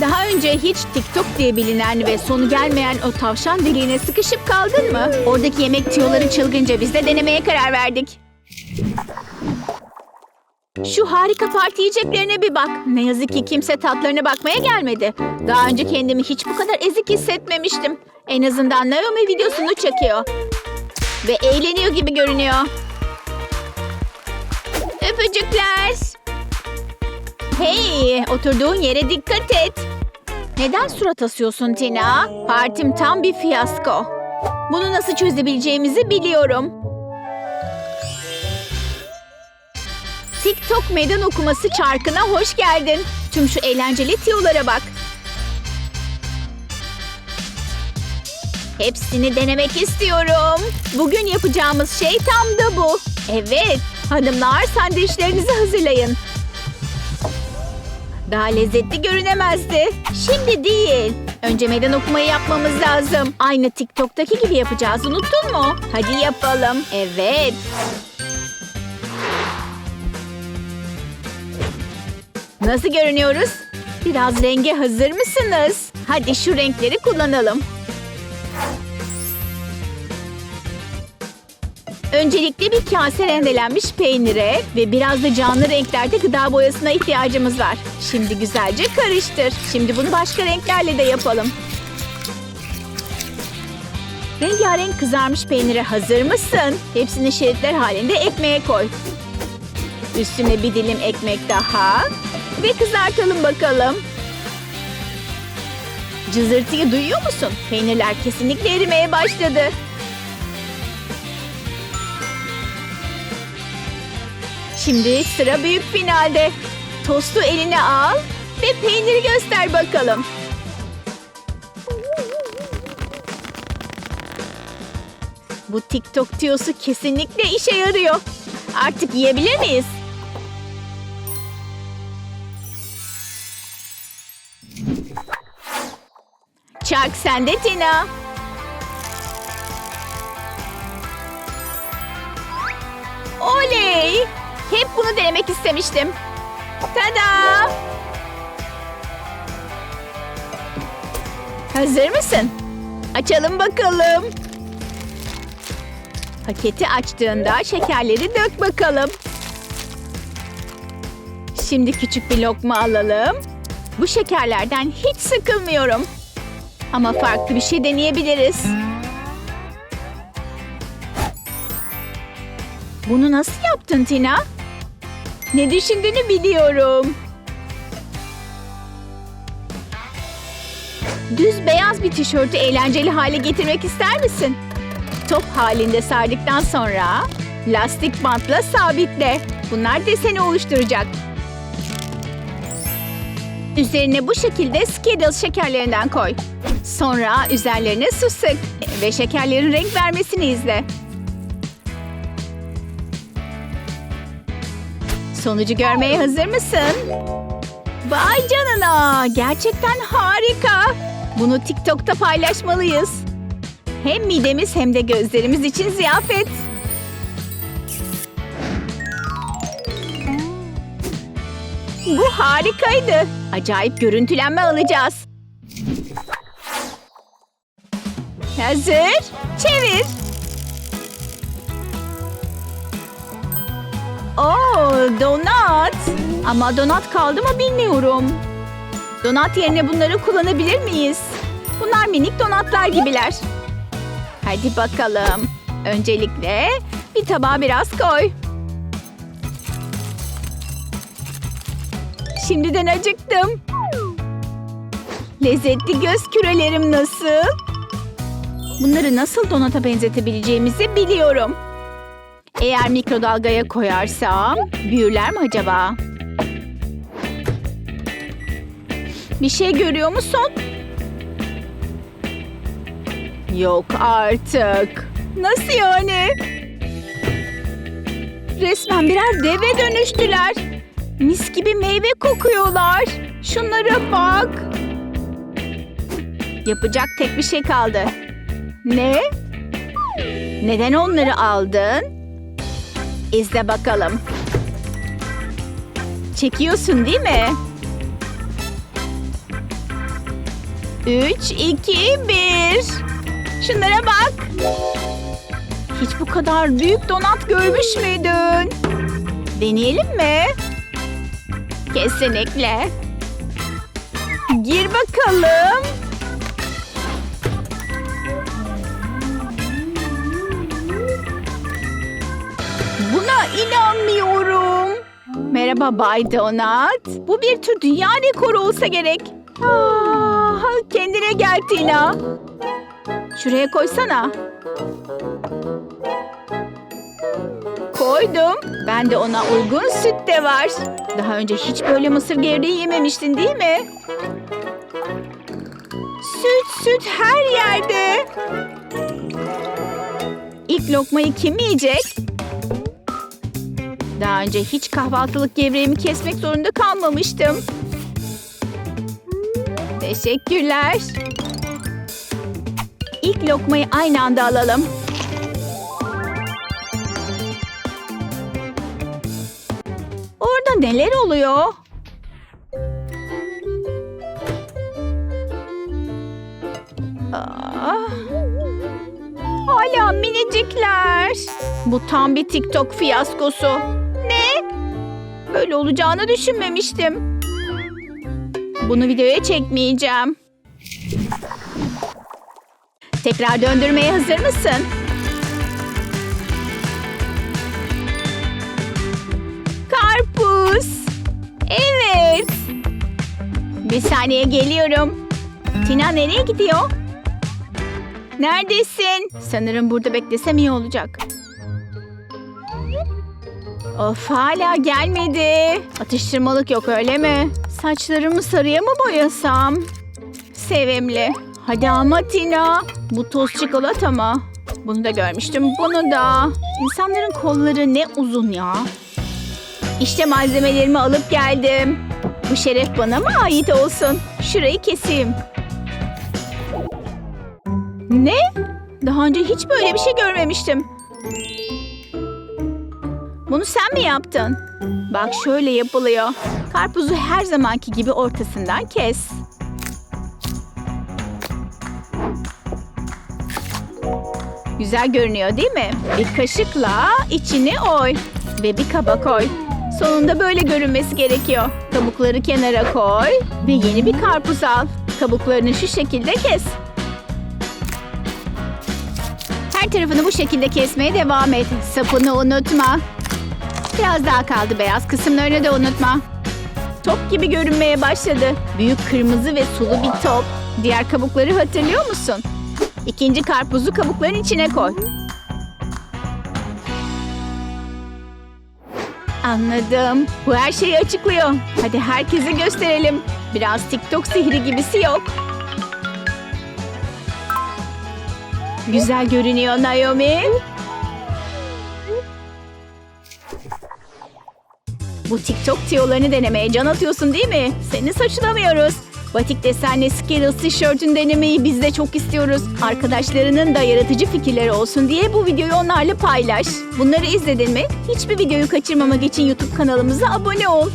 Daha önce hiç TikTok diye bilinen ve sonu gelmeyen o tavşan deliğine sıkışıp kaldın mı? Oradaki yemek tiyoları çılgınca biz de denemeye karar verdik. Şu harika parti yiyeceklerine bir bak. Ne yazık ki kimse tatlarına bakmaya gelmedi. Daha önce kendimi hiç bu kadar ezik hissetmemiştim. En azından Naomi videosunu çekiyor. Ve eğleniyor gibi görünüyor. Öpücükler. Hey, oturduğun yere dikkat et. Neden surat asıyorsun Tina? Partim tam bir fiyasko. Bunu nasıl çözebileceğimizi biliyorum. TikTok meydan okuması çarkına hoş geldin. Tüm şu eğlenceli tiyolara bak. Hepsini denemek istiyorum. Bugün yapacağımız şey tam da bu. Evet, hanımlar sandviçlerinizi hazırlayın. Daha lezzetli görünemezdi. Şimdi değil. Önce meydan okumayı yapmamız lazım. Aynı TikTok'taki gibi yapacağız. Unuttun mu? Hadi yapalım. Evet. Nasıl görünüyoruz? Biraz renge hazır mısınız? Hadi şu renkleri kullanalım. Öncelikle bir kase rendelenmiş peynire ve biraz da canlı renklerde gıda boyasına ihtiyacımız var. Şimdi güzelce karıştır. Şimdi bunu başka renklerle de yapalım. Rengarenk kızarmış peynire hazır mısın? Hepsini şeritler halinde ekmeğe koy. Üstüne bir dilim ekmek daha. Ve kızartalım bakalım. Cızırtıyı duyuyor musun? Peynirler kesinlikle erimeye başladı. Şimdi sıra büyük finalde. Tostu eline al ve peyniri göster bakalım. Bu TikTok tiyosu kesinlikle işe yarıyor. Artık yiyebilir miyiz? Çak sende Tina. Oley! Hep bunu denemek istemiştim. Tada! Hazır mısın? Açalım bakalım. Paketi açtığında şekerleri dök bakalım. Şimdi küçük bir lokma alalım. Bu şekerlerden hiç sıkılmıyorum. Ama farklı bir şey deneyebiliriz. Bunu nasıl yaptın Tina? Ne düşündüğünü biliyorum. Düz beyaz bir tişörtü eğlenceli hale getirmek ister misin? Top halinde sardıktan sonra lastik bantla sabitle. Bunlar deseni oluşturacak. Üzerine bu şekilde Skittles şekerlerinden koy. Sonra üzerlerine su sık ve şekerlerin renk vermesini izle. Sonucu görmeye hazır mısın? Vay canına! Gerçekten harika! Bunu TikTok'ta paylaşmalıyız. Hem midemiz hem de gözlerimiz için ziyafet. Bu harikaydı. Acayip görüntülenme alacağız. Hazır. Çevir. Oo, donat. Ama donat kaldı mı bilmiyorum. Donat yerine bunları kullanabilir miyiz? Bunlar minik donatlar gibiler. Hadi bakalım. Öncelikle bir tabağa biraz koy. Şimdiden acıktım. Lezzetli göz kürelerim nasıl? Bunları nasıl donata benzetebileceğimizi biliyorum. Eğer mikrodalgaya koyarsam büyürler mi acaba? Bir şey görüyor musun? Yok artık. Nasıl yani? Resmen birer deve dönüştüler. Mis gibi meyve kokuyorlar. Şunlara bak. Yapacak tek bir şey kaldı. Ne? Neden onları aldın? İzle bakalım. Çekiyorsun değil mi? Üç, iki, bir. Şunlara bak. Hiç bu kadar büyük donat görmüş müydün? Deneyelim mi? Kesinlikle. Gir bakalım. İnanmıyorum. Merhaba Bay Donat. Bu bir tür dünya rekoru olsa gerek. Ah, kendine gel Tina. Şuraya koysana. Koydum. Ben de ona uygun süt de var. Daha önce hiç böyle mısır gevreği yememiştin değil mi? Süt süt her yerde. İlk lokmayı kim yiyecek? Daha önce hiç kahvaltılık gevreğimi kesmek zorunda kalmamıştım. Teşekkürler. İlk lokmayı aynı anda alalım. Orada neler oluyor? Ah. Hala minicikler. Bu tam bir TikTok fiyaskosu. Böyle olacağını düşünmemiştim. Bunu videoya çekmeyeceğim. Tekrar döndürmeye hazır mısın? Karpuz. Evet. Bir saniye geliyorum. Tina nereye gidiyor? Neredesin? Sanırım burada beklesem iyi olacak. Of hala gelmedi. Atıştırmalık yok öyle mi? Saçlarımı sarıya mı boyasam? Sevimli. Hadi ama Tina. Bu toz çikolata mı? Bunu da görmüştüm. Bunu da. İnsanların kolları ne uzun ya. İşte malzemelerimi alıp geldim. Bu şeref bana mı ait olsun? Şurayı keseyim. Ne? Daha önce hiç böyle bir şey görmemiştim. Bunu sen mi yaptın? Bak şöyle yapılıyor. Karpuzu her zamanki gibi ortasından kes. Güzel görünüyor değil mi? Bir kaşıkla içini oy ve bir kaba koy. Sonunda böyle görünmesi gerekiyor. Kabukları kenara koy ve yeni bir karpuz al. Kabuklarını şu şekilde kes. Her tarafını bu şekilde kesmeye devam et. Sapını unutma. Biraz daha kaldı beyaz kısımlarını da unutma. Top gibi görünmeye başladı. Büyük kırmızı ve sulu bir top. Diğer kabukları hatırlıyor musun? İkinci karpuzu kabukların içine koy. Anladım. Bu her şeyi açıklıyor. Hadi herkese gösterelim. Biraz TikTok sihri gibisi yok. Güzel görünüyor Naomi. Bu TikTok tiyolarını denemeye can atıyorsun değil mi? Seni saçlamıyoruz. Batik desenli Skittles tişörtünü denemeyi biz de çok istiyoruz. Arkadaşlarının da yaratıcı fikirleri olsun diye bu videoyu onlarla paylaş. Bunları izledin mi? Hiçbir videoyu kaçırmamak için YouTube kanalımıza abone ol.